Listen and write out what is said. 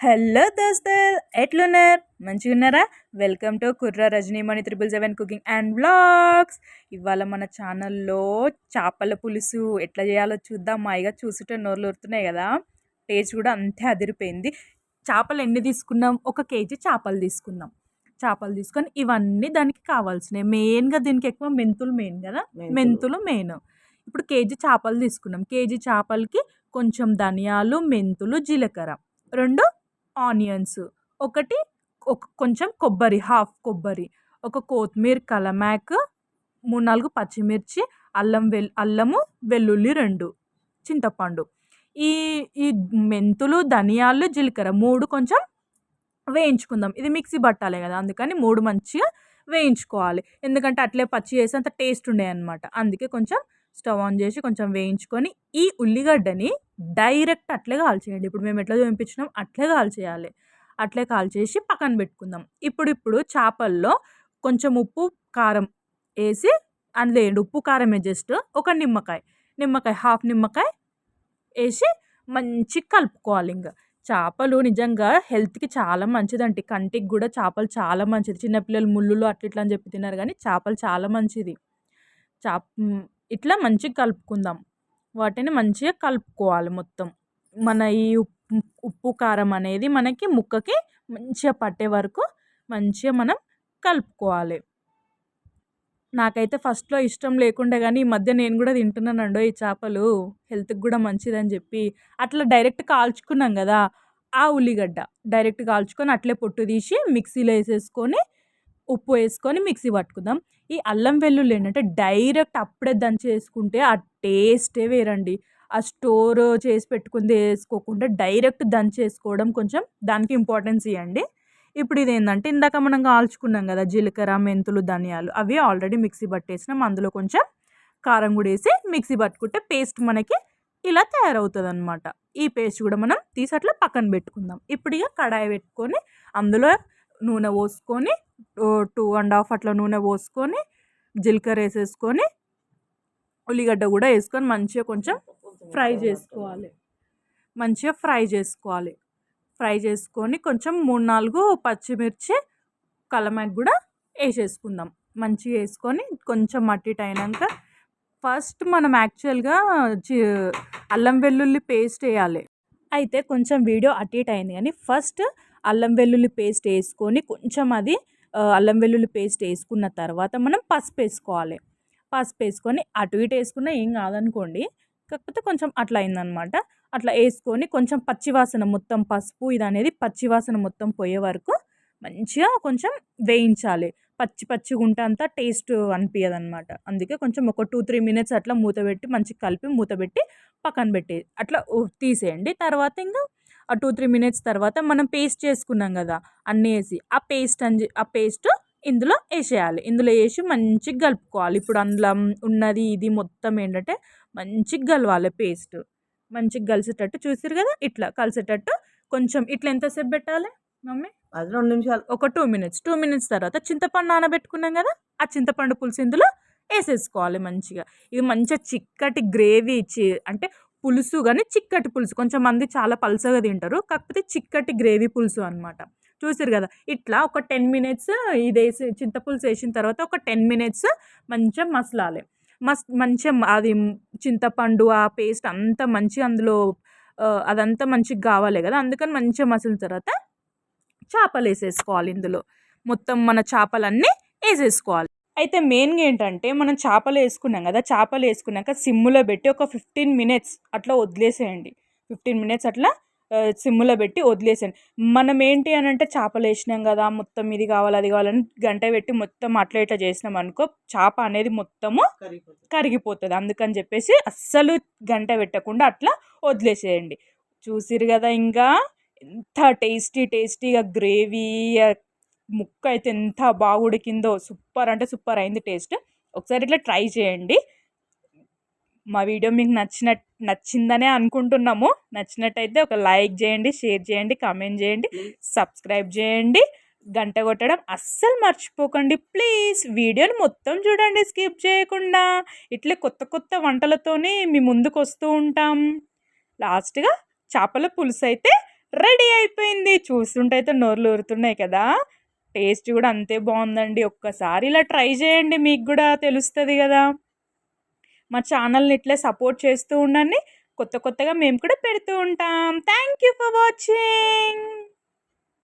Hello దోస్తులు ఎట్లున్నారు? మంచిగా ఉన్నారా? Welcome to Kurra Rajanimani triple seven cooking and blogs ఇవాళ మన ఛానల్లో చేపల పులుసు ఎట్లా చేయాలో చూద్దాం. మాయిగా చూసుంటే నోర్లు ఊరుతున్నాయి కదా? టేస్ట్ కూడా అంతే అదిరిపోయింది. చేపలు ఎన్ని తీసుకున్నాం? ఒక కేజీ చేపలు తీసుకుందాం చేపలు తీసుకొని ఇవన్నీ దానికి కావాల్సినవి. మెయిన్గా దీనికి ఎక్కువ మెంతులు మెయిన్ కదా? మెంతులు మెయిన్. ఇప్పుడు కేజీ చేపలు తీసుకున్నాం. కేజీ చేపలకి కొంచెం ధనియాలు మెంతులు జీలకర్ర. రెండు ఆనియన్స్. ఒకటి ఒక కొంచెం కొబ్బరి హాఫ్ కొబ్బరి. ఒక కొత్తిమీర కలమాక్ మూడు నాలుగు పచ్చిమిర్చి అల్లం వెల్ అల్లము వెల్లుల్లి రెండు చింతపండు. ఈ ఈ మెంతులు ధనియాలు జీలకర్ర మూడు కొంచెం వేయించుకుందాం. ఇది మిక్సీ పట్టాలి కదా అందుకని మూడు మంచిగా వేయించుకోవాలి. ఎందుకంటే అట్లే పచ్చి వేసి అంత టేస్ట్ ఉండే అనమాట అందుకే కొంచెం స్టవ్ ఆన్ చేసి కొంచెం వేయించుకొని ఈ ఉల్లిగడ్డని డైరెక్ట్ అట్లే కాల్చేయండి. ఇప్పుడు మేము ఎట్లా చూపించినాం అట్లే కాల్చేయాలి. అట్లే కాల్చేసి పక్కన పెట్టుకుందాం. ఇప్పుడు ఇప్పుడు చేపల్లో కొంచెం ఉప్పు కారం వేసి అందులో వేయండి. ఉప్పు కారమే జస్ట్ ఒక నిమ్మకాయ. నిమ్మకాయ హాఫ్ నిమ్మకాయ వేసి మంచి కలుపుకోవాలి ఇంకా. చేపలు నిజంగా హెల్త్కి చాలా మంచిదండి. కంటికి కూడా చేపలు చాలా మంచిది. చిన్నపిల్లలు ముళ్ళులు అట్లా ఇట్లా అని చెప్పి తిన్నారు కానీ చేపలు చాలా మంచిది. చేప ఇట్లా మంచిగా కలుపుకుందాం. వాటిని మంచిగా కలుపుకోవాలి మొత్తం. మన ఈ ఉప్పు ఉప్పు కారం అనేది మనకి ముక్కకి మంచిగా పట్టే వరకు మంచిగా మనం కలుపుకోవాలి. నాకైతే ఫస్ట్లో ఇష్టం లేకుండే కానీ ఈ మధ్య నేను కూడా తింటున్నానండో ఈ చేపలు. హెల్త్కి కూడా మంచిదని చెప్పి అట్లా డైరెక్ట్ కాల్చుకున్నాం కదా ఆ ఉల్లిగడ్డ. డైరెక్ట్ కాల్చుకొని అట్లే పొట్టు తీసి మిక్సీలో వేసేసుకొని ఉప్పు వేసుకొని మిక్సీ పట్టుకుందాం. ఈ అల్లం వెల్లుల్లి ఏంటంటే డైరెక్ట్ అప్పుడే దంచేసుకుంటే ఆ టేస్టే వేరండి. ఆ స్టోర్ చేసి పెట్టుకుంది వేసుకోకుండా డైరెక్ట్ దంచేసుకోవడం కొంచెం దానికి ఇంపార్టెన్స్ ఇవ్వండి. ఇప్పుడు ఇది ఏంటంటే ఇందాక మనం కాల్చుకున్నాం కదా జీలకర్ర మెంతులు ధనియాలు అవి ఆల్రెడీ మిక్సీ పట్టేసినాం. అందులో కొంచెం కారం కూడా వేసి మిక్సీ పట్టుకుంటే పేస్ట్ మనకి ఇలా తయారవుతుంది అనమాట ఈ పేస్ట్ కూడా మనం తీసి అట్లా పక్కన పెట్టుకుందాం. ఇప్పుడు ఇక కడాయి పెట్టుకొని అందులో నూనె పోసుకొని టూ అండ్ హాఫ్ అట్లా నూనె పోసుకొని జీలకర్ర వేసేసుకొని ఉల్లిగడ్డ కూడా వేసుకొని మంచిగా కొంచెం ఫ్రై చేసుకోవాలి. మంచిగా ఫ్రై చేసుకోవాలి. ఫ్రై చేసుకొని కొంచెం మూడు నాలుగు పచ్చిమిర్చి కలమాగ్ కూడా వేసేసుకుందాం. మంచిగా వేసుకొని కొంచెం మట్టిట్ అయినాక ఫస్ట్ మనం యాక్చువల్గా అల్లం వెల్లుల్లి పేస్ట్ వేయాలి. అయితే కొంచెం వీడియో అటు ఇటు అయింది కానీ ఫస్ట్ అల్లం వెల్లుల్లి పేస్ట్ వేసుకొని కొంచెం అది అల్లం వెల్లుల్లి పేస్ట్ వేసుకున్న తర్వాత మనం పసుపు వేసుకోవాలి. పసుపు వేసుకొని అటు ఇటు వేసుకున్నా ఏం కాదనుకోండి. కాకపోతే కొంచెం అట్లా అయిందనమాట. అట్లా వేసుకొని కొంచెం పచ్చివాసన మొత్తం పసుపు ఇది అనేది పచ్చివాసన మొత్తం పోయే వరకు మంచిగా కొంచెం వేయించాలి. పచ్చి పచ్చిగా ఉంటే అంతా టేస్ట్ అనిపించదు అనమాట అందుకే కొంచెం ఒక టూ త్రీ మినిట్స్ అట్లా మూత పెట్టి మంచిగా కలిపి మూత పెట్టి పక్కన పెట్టి అట్లా తీసేయండి. తర్వాత ఇంకా టూ త్రీ మినిట్స్ తర్వాత మనం పేస్ట్ చేసుకున్నాం కదా అన్నీ వేసి ఆ పేస్ట్ అని ఆ పేస్ట్ ఇందులో వేసేయాలి. ఇందులో వేసి మంచిగా కలుపుకోవాలి. ఇప్పుడు అందులో ఉన్నది ఇది మొత్తం ఏంటంటే మంచిగా కలవాలి పేస్ట్. మంచిగా కలిసేటట్టు చూసారు కదా ఇట్లా కలిసేటట్టు. కొంచెం ఇట్లా ఎంతసేపు పెట్టాలి మమ్మీ? అది రెండు నిమిషాలు. ఒక టూ మినిట్స్. టూ మినిట్స్ తర్వాత చింతపండు నానబెట్టుకున్నాం కదా ఆ చింతపండు పులుసు ఇందులో వేసేసుకోవాలి మంచిగా. ఇది మంచిగా చిక్కటి గ్రేవీ ఇచ్చి అంటే పులుసు కానీ చిక్కటి పులుసు. కొంచెం మంది చాలా పలుసగా తింటారు. కాకపోతే చిక్కటి గ్రేవీ పులుసు అనమాట చూసారు కదా? ఇట్లా ఒక టెన్ మినిట్స్ ఇది వేసి చింతపులుసు వేసిన తర్వాత ఒక టెన్ మినిట్స్ మంచిగా మసలాలి. మస్ మంచిగా అది చింతపండు ఆ పేస్ట్ అంతా మంచిగా అందులో అదంతా మంచిగా కావాలి కదా? అందుకని మంచిగా మసిలిన తర్వాత చేపలు వేసేసుకోవాలి ఇందులో. మొత్తం మన చేపలన్నీ వేసేసుకోవాలి. అయితే మెయిన్గా ఏంటంటే మనం చేపలు వేసుకున్నాం కదా చేపలు వేసుకున్నాక సిమ్ములో పెట్టి ఒక ఫిఫ్టీన్ మినిట్స్ అట్లా వదిలేసేయండి. ఫిఫ్టీన్ మినిట్స్ అట్లా సిమ్ములో పెట్టి వదిలేసాను మనం ఏంటి అని అంటే చేపలు వేసినాం కదా మొత్తం ఇది కావాలి అది కావాలని గంట పెట్టి మొత్తం అట్లా ఇట్లా చేసినాం అనుకో చేప అనేది మొత్తము కరిగిపోతుంది. అందుకని చెప్పేసి అస్సలు గంట పెట్టకుండా అట్లా వదిలేసేయండి. చూసిరు కదా ఇంకా ఎంత టేస్టీ టేస్టీగా గ్రేవీ ముక్క అయితే ఎంత బాగా ఉడికిందో సూపర్ అంటే సూపర్ అయింది టేస్ట్. ఒకసారి ఇట్లా ట్రై చేయండి. మా వీడియో మీకు నచ్చిన నచ్చిందనే అనుకుంటున్నాము. నచ్చినట్టయితే ఒక లైక్ చేయండి షేర్ చేయండి కామెంట్ చేయండి సబ్స్క్రైబ్ చేయండి. గంట కొట్టడం అస్సలు మర్చిపోకండి. ప్లీజ్ వీడియోని మొత్తం చూడండి. స్కిప్ చేయకుండా ఇట్లే కొత్త కొత్త వంటలతోనే మీ ముందుకు వస్తూ ఉంటాం. లాస్ట్గా చేపల పులుసు అయితే రెడీ అయిపోయింది. చూస్తుంటే అయితే నోర్లు ఊరుతున్నాయి కదా. టేస్ట్ కూడా అంతే బాగుందండి. ఒక్కసారి ఇలా ట్రై చేయండి మీకు కూడా తెలుస్తుంది కదా. మా ఛానల్ని ఇట్లే సపోర్ట్ చేస్తూ ఉండండి. కొత్త కొత్తగా మేము కూడా పెడుతూ ఉంటాం. Thank you for watching.